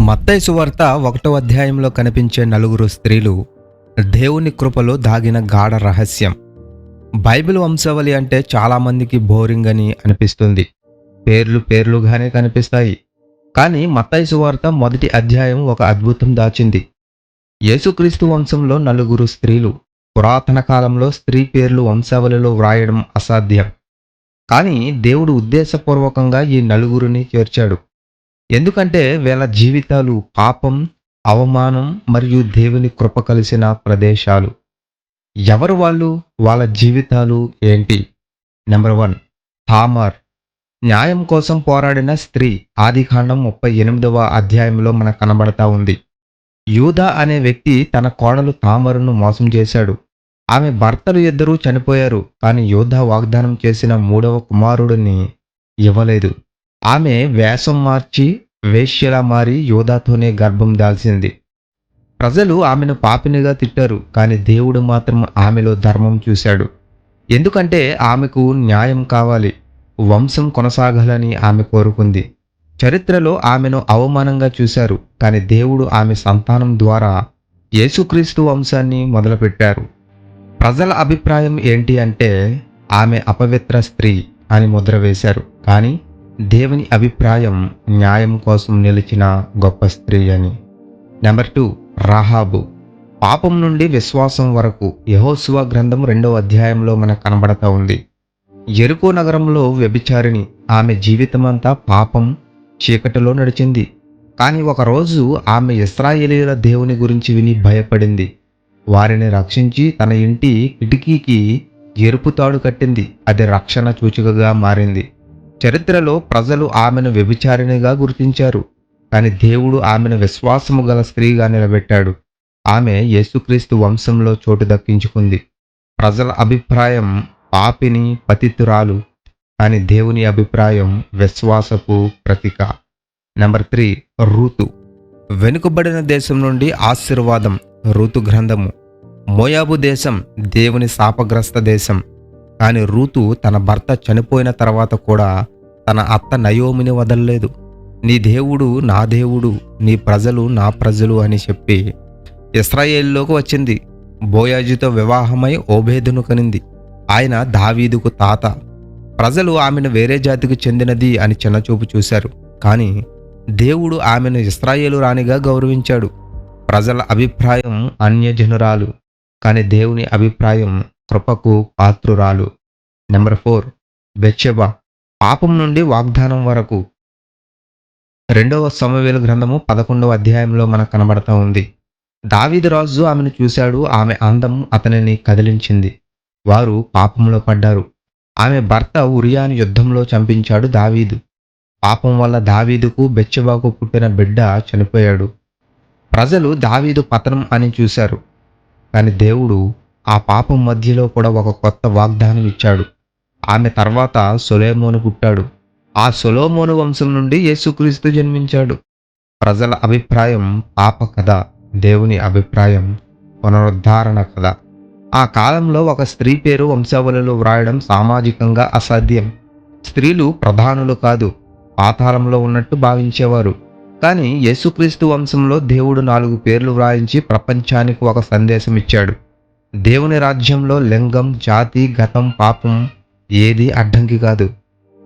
మత్తయి సువార్త ఒకటో అధ్యాయంలో కనిపించే నలుగురు స్త్రీలు దేవుని కృపలో దాగిన గాఢ రహస్యం. బైబిల్ వంశావళి అంటే చాలామందికి బోరింగ్ అని అనిపిస్తుంది. పేర్లు పేర్లుగానే కనిపిస్తాయి. కానీ మత్తయి సువార్త మొదటి అధ్యాయం ఒక అద్భుతం దాచింది. యేసుక్రీస్తు వంశంలో నలుగురు స్త్రీలు పురాతన కాలంలో స్త్రీ పేర్లు వంశావళిలో వ్రాయడం అసాధ్యం. కానీ దేవుడు ఉద్దేశపూర్వకంగా ఈ నలుగురిని చేర్చాడు. ఎందుకంటే వీళ్ళ జీవితాలు పాపం అవమానం మరియు దేవుని కృప కలిసిన ప్రదేశాలు. ఎవరు వాళ్ళు? వాళ్ళ జీవితాలు ఏంటి? నెంబర్ వన్ థామర్ న్యాయం కోసం పోరాడిన స్త్రీ ఆదికాండం ముప్పై ఎనిమిదవ అధ్యాయంలో మనకు కనబడతా ఉంది. యూదా అనే వ్యక్తి తన కోడలు తామరును మోసం చేశాడు. ఆమె భర్తలు ఇద్దరూ చనిపోయారు కానీ యూధా వాగ్దానం చేసిన మూడవ కుమారుడిని ఇవ్వలేదు. ఆమె వేషం మార్చి వేశ్యలా మారి యోధాతోనే గర్భం దాల్చింది ప్రజలు ఆమెను పాపినిగా తిట్టారు కానీ దేవుడు మాత్రం ఆమెలో ధర్మం చూశాడు. ఎందుకంటే ఆమెకు న్యాయం కావాలి వంశం కొనసాగాలని ఆమె కోరుకుంది. చరిత్రలో ఆమెను అవమానంగా చూశారు కానీ దేవుడు ఆమె సంతానం ద్వారా యేసుక్రీస్తు వంశాన్ని మొదలుపెట్టారు. ప్రజల అభిప్రాయం ఏంటి అంటే ఆమె అపవిత్ర స్త్రీ అని ముద్ర వేశారు కానీ దేవుని అభిప్రాయం న్యాయం కోసం నిలిచిన గొప్ప స్త్రీ అని. నెంబర్ టూ రాహాబు. పాపం నుండి విశ్వాసం వరకు యహోశివ గ్రంథం రెండవ అధ్యాయంలో మనకు కనబడతా ఉంది. ఎరుకో నగరంలో వ్యభిచారిణి ఆమె జీవితమంతా పాపం చీకటిలో నడిచింది. కానీ ఒకరోజు ఆమె ఇస్రాయేలీల దేవుని గురించి విని భయపడింది. వారిని రక్షించి తన ఇంటి కిటికీకి ఎరుపు తాడు కట్టింది. అది రక్షణ సూచికగా మారింది. చరిత్రలో ప్రజలు ఆమెను వ్యభిచారిణిగా గుర్తించారు. కానీ దేవుడు ఆమెను విశ్వాసము గల స్త్రీగా నిలబెట్టాడు. ఆమె యేసుక్రీస్తు వంశంలో చోటు దక్కించుకుంది. ప్రజల అభిప్రాయం పాపిని పతితురాలు కానీ దేవుని అభిప్రాయం విశ్వాసపు ప్రతీక. నెంబర్ త్రీ రూతు. వెనుకబడిన దేశం నుండి ఆశీర్వాదం రూతు గ్రంథము. మోయాబు దేశం దేవుని శాపగ్రస్త దేశం. కానీ రూతు తన భర్త చనిపోయిన తర్వాత కూడా తన అత్త నయోమిని వదలలేదు. నీ దేవుడు నా దేవుడు నీ ప్రజలు నా ప్రజలు అని చెప్పి ఇస్రాయేల్లోకి వచ్చింది. బోయాజుతో వివాహమై ఓబేదును కనింది. ఆయన దావీదుకు తాత ప్రజలు ఆమెను వేరే జాతికి చెందినది అని చిన్నచూపు చూశారు. కానీ దేవుడు ఆమెను ఇస్రాయేలు రాణిగా గౌరవించాడు. ప్రజల అభిప్రాయం అన్యజనురాలు. కానీ దేవుని అభిప్రాయం కృపకు పాత్రురాలు. Number four. బెచ్చబా పాపం నుండి వాగ్దానం వరకు. రెండవ సమవేలు గ్రంథము పదకొండవ అధ్యాయంలో మనకు కనబడతా ఉంది. దావీదు రాజు ఆమెను చూశాడు. ఆమె అందం అతనిని కదిలించింది. వారు పాపంలో పడ్డారు. ఆమె భర్త ఉరియాని యుద్ధంలో చంపించాడు దావీదు. పాపం వల్ల దావీదుకు బెచ్చబాకు పుట్టిన బిడ్డ చనిపోయాడు. ప్రజలు దావీదు పతనం అని చూశారు. కానీ దేవుడు ఆ పాపం మధ్యలో కూడా ఒక కొత్త వాగ్దానం ఇచ్చాడు. ఆమె తర్వాత సొలేమోను పుట్టాడు. ఆ సొలోమోను వంశం నుండి యేసుక్రీస్తు జన్మించాడు. ప్రజల అభిప్రాయం పాప కథ దేవుని అభిప్రాయం పునరుద్ధారణ కథ. ఆ కాలంలో ఒక స్త్రీ పేరు వంశావళిలో వ్రాయడం సామాజికంగా అసాధ్యం. స్త్రీలు ప్రధానులు కాదు పాతాళంలో ఉన్నట్టు భావించేవారు. కానీ యేసుక్రీస్తు వంశంలో దేవుడు నాలుగు పేర్లు వ్రాయించి ప్రపంచానికి ఒక సందేశం ఇచ్చాడు. దేవుని రాజ్యంలో లింగం జాతి గతం పాపం ఏది అడ్డంకి కాదు.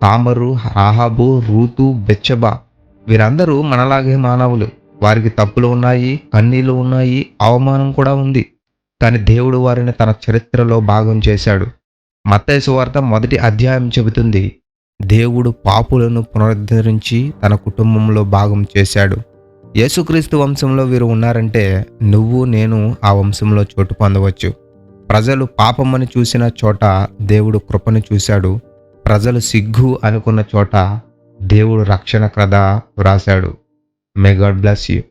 తామరు రాహాబు రూతు బెచ్చబా వీరందరూ మనలాగే మానవులు. వారికి తప్పులు ఉన్నాయి కన్నీళ్ళు ఉన్నాయి అవమానం కూడా ఉంది. కానీ దేవుడు వారిని తన చరిత్రలో భాగం చేశాడు. మత్తయి వార్త మొదటి అధ్యాయం చెబుతుంది దేవుడు పాపులను పునరుద్ధరించి తన కుటుంబంలో భాగం చేశాడు. యేసుక్రీస్తు వంశంలో వీరు ఉన్నారంటే నువ్వు నేను ఆ వంశంలో చోటు పొందవచ్చు. ప్రజలు పాపమని చూసిన చోట దేవుడు కృపను చూశాడు. ప్రజలు సిగ్గు అనుకున్న చోట దేవుడు రక్షణ కథ వ్రాశాడు మే గాడ్ బ్లెస్ యూ